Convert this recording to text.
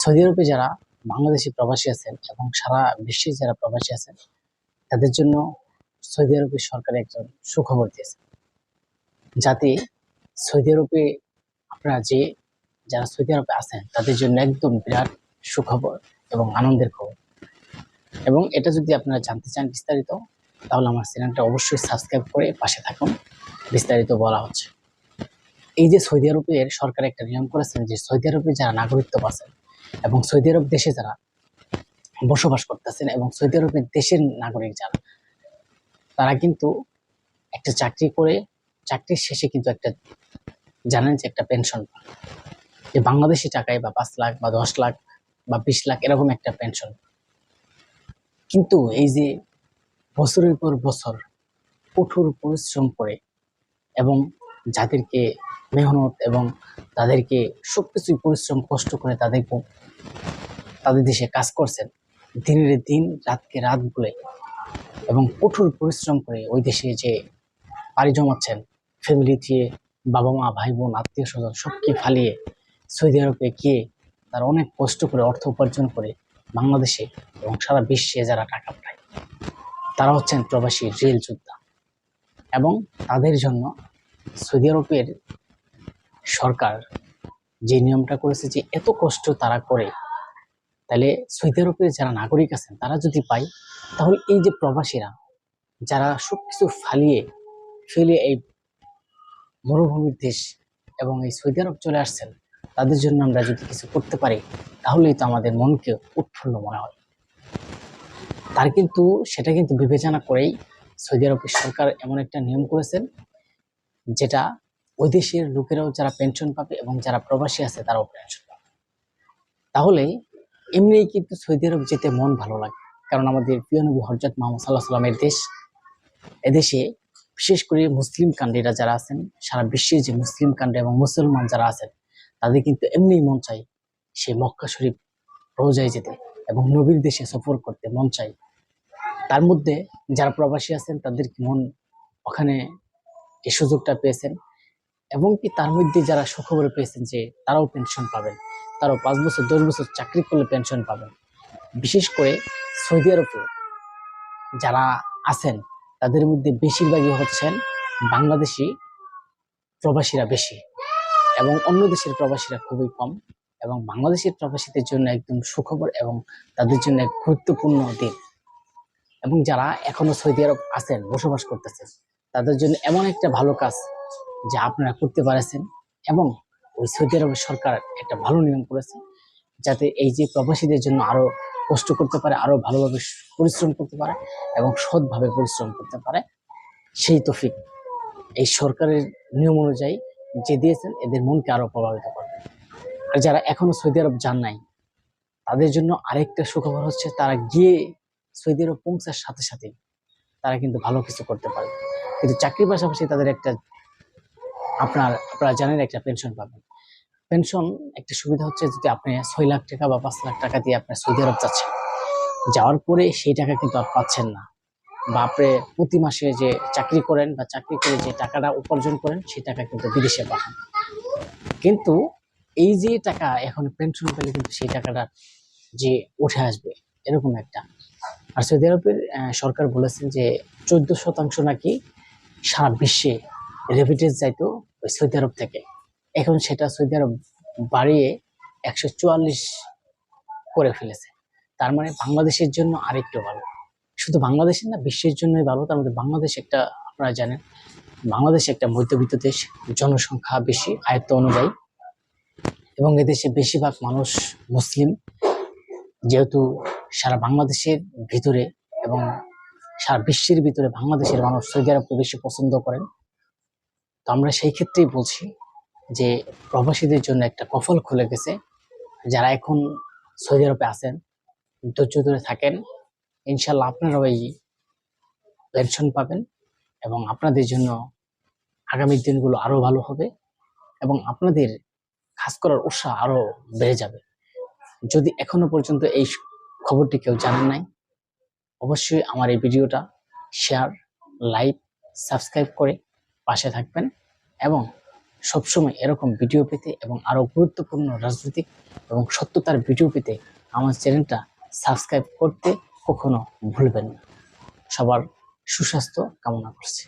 Saudi আরবে যারা বাংলাদেশি প্রবাসী আছেন এবং সারা বিশ্বে যারা প্রবাসী আছেন, তাদের জন্য সৌদি আরবের সরকার একজন সুখবর দিয়েছে। যাতে সৌদি আরবে আপনারা যে, যারা সৌদি আরবে আছেন, তাদের জন্য একদম বিরাট সুখবর এবং আনন্দের খবর। এবং এটা যদি আপনারা জানতে চান বিস্তারিত, তাহলে আমার চ্যানেলটা অবশ্যই সাবস্ক্রাইব করে পাশে থাকুন। বিস্তারিত বলা হচ্ছে। এই যে সৌদি আরবের সরকার একটা নিয়ম করেছেন যে, সৌদি আরবে যারা নাগরিকত্ব পাচ্ছেন এবং সৌদি আরব দেশে যারা বসবাস করতেছেন এবং সৌদি আরবের দেশের নাগরিক যারা, তারা কিন্তু একটা চাকরি করে, চাকরির শেষে কিন্তু একটা জানেন যে একটা পেনশন পান যে বাংলাদেশি টাকায় বা পাঁচ লাখ বা দশ লাখ বা বিশ লাখ এরকম একটা পেনশন কিন্তু এই যে বছরের পর বছর কঠোর পরিশ্রম করে এবং যাদেরকে মেহনত এবং তাদেরকে সবকিছুই পরিশ্রম, কষ্ট করে তাদের তাদের দেশে কাজ করছেন দিনের দিন, রাতকে রাত বলে এবং কঠোর পরিশ্রম করে ওই দেশে যে পাড়ি জমাচ্ছেন ফ্যামিলি দিয়ে বাবা মা, ভাই বোন, আত্মীয় স্বজন, সবকে ফালিয়ে সৌদি আরবে গিয়ে তারা অনেক কষ্ট করে অর্থ উপার্জন করে বাংলাদেশে এবং সারা বিশ্বে যারা টাকা পাঠায়, তারা হচ্ছেন প্রবাসী রেল যোদ্ধা এবং তাদের জন্য সৌদি আরবের সরকার যে নিয়মটা করেছে যে এত কষ্ট তারা করে, তাহলে সৌদি আরবের যারা নাগরিক আছেন, তারা যদি পায়, তাহলে এই যে প্রবাসীরা, যারা সব কিছু ফালিয়ে, ফেলে এই মরুভূমির দেশ এবং এই সৌদি আরব চলে আসছেন, তাদের জন্য আমরা যদি কিছু করতে পারি, তাহলেই তো আমাদের মনকে উৎফুল্ল মনে হয়। তার কিন্তু, সেটা কিন্তু বিবেচনা করেই সৌদি আরবের সরকার এমন একটা নিয়ম করেছেন, যেটা ওই দেশের লোকেরাও যারা পেনশন পাবে এবং যারা প্রবাসী আছে, তারাও পেনশন পাবে। তাহলে এমনিই কিন্তু সৌদি আরব যেতে মন ভালো লাগে। কারণ আমাদের প্রিয় নবী হরজত মোহাম্মদ সাল্লাহ সাল্লামের দেশ। এদেশে বিশেষ করে মুসলিম কান্ডীরা যারা আছেন, সারা বিশ্বের যে মুসলিম কান্ডে এবং মুসলমান যারা আছেন, তাদের কিন্তু এমনিই মন চাই সে মক্কা শরীফ রোজায় যেতে এবং নবীর দেশে সফর করতে মন চাই তার মধ্যে যারা প্রবাসী আছেন, তাদের কি মন ওখানে এই সুযোগটা পেয়েছেন? এবং কি তার মধ্যে যারা সুখবর পেয়েছেন যে তারাও পেনশন পাবেন, তারাও পাঁচ বছর, দশ বছর চাকরি করলে পেনশন পাবেন। বিশেষ করে সৌদি আরবে যারা আছেন, তাদের মধ্যে বেশিরভাগই হচ্ছেন বাংলাদেশি প্রবাসীরা বেশি এবং অন্য দেশের প্রবাসীরা খুবই কম এবং বাংলাদেশের প্রবাসীদের জন্য একদম সুখবর এবং তাদের জন্য এক গুরুত্বপূর্ণ দিন। এবং যারা এখনও সৌদি আরব আছেন, বসবাস করতেছেন, তাদের জন্য এমন একটা ভালো কাজ যা আপনারা করতে পারেছেন এবং ওই সৌদি আরবের সরকার একটা ভালো নিয়ম করেছে যাতে এই যে প্রবাসীদের জন্য আরও কষ্ট করতে পারে আরও ভালোভাবে পরিশ্রম করতে পারে এবং সৎভাবে পরিশ্রম করতে পারে, সেই তফিক এই সরকারের নিয়ম অনুযায়ী যে দিয়েছেন, এদের মনকে আরও প্রভাবিত করবে। আর যারা এখনও সৌদি আরব যান নাই, তাদের জন্য আরেকটা সুখবর হচ্ছে, তারা গিয়ে সৌদি আরব পৌঁছার সাথে সাথে তারা কিন্তু ভালো কিছু করতে পারে। কিন্তু চাকরির পাশাপাশি তাদের একটা আপনার, আপনারা জানেন একটা পেনশন পাবেন। পেনশন একটা সুবিধা হচ্ছে যদি আপনি ছয় লাখ টাকা বা পাঁচ লাখ টাকা দিয়ে আপনার সৌদি আরব যাচ্ছেন। যাওয়ার পরে সেই টাকা কিন্তু আর পাচ্ছেন না। বা আপনি প্রতি মাসে যে চাকরি করেন বা চাকরি করে যে টাকাটা উপার্জন করেন, সেই টাকা কিন্তু বিদেশে পাঠান। কিন্তু এই যে টাকা এখন পেনশন পেলে কিন্তু সেই টাকাটা যে উঠে আসবে, এরকম একটা। আর সৌদি আরবের সরকার বলেছেন যে চোদ্দ শতাংশ নাকি সারা বিশ্বে রেমিটেন্স যাইতো ওই সৌদি আরব থেকে। এখন সেটা সৌদি আরব বাড়িয়ে একশো চুয়াল্লিশ করে ফেলেছে। তার মানে বাংলাদেশের জন্য আরেকটু ভালো। শুধু বাংলাদেশের না, বিশ্বের জন্যই ভালো। তার মধ্যে বাংলাদেশ একটা, আপনারা জানেন, বাংলাদেশ একটা মধ্যবিত্ত দেশ। জনসংখ্যা বেশি, আয়ত্ত অনুযায়ী। এবং এদেশে বেশিরভাগ মানুষ মুসলিম। যেহেতু সারা বাংলাদেশের ভিতরে এবং সারা বিশ্বের ভিতরে বাংলাদেশের মানুষ সৌদি আরবকে বেশি পছন্দ করেন আমরা সেই ক্ষেত্রেই বলছি যে প্রবাসীদের জন্য একটা কফল খুলে গেছে। যারা এখন সৌদি আরবে আছেন, ধৈর্য ধরে থাকেন ইনশাল্লাহ আপনারাও এই পেনশন পাবেন এবং আপনাদের জন্য আগামী দিনগুলো আরও ভালো হবে এবং আপনাদের কাজ করার উৎসাহ আরও বেড়ে যাবে। যদি এখনও পর্যন্ত এই খবরটি কেউ জানেন নাই, অবশ্যই আমার এই ভিডিওটা শেয়ার, লাইক, সাবস্ক্রাইব করে পাশে থাকবেন। এবং সবসময় এরকম ভিডিও পেতে এবং আরও গুরুত্বপূর্ণ রাজনৈতিক এবং সত্যতার ভিডিও পেতে আমার চ্যানেলটা সাবস্ক্রাইব করতে কখনো ভুলবেন না। সবার সুস্বাস্থ্য কামনা করছি।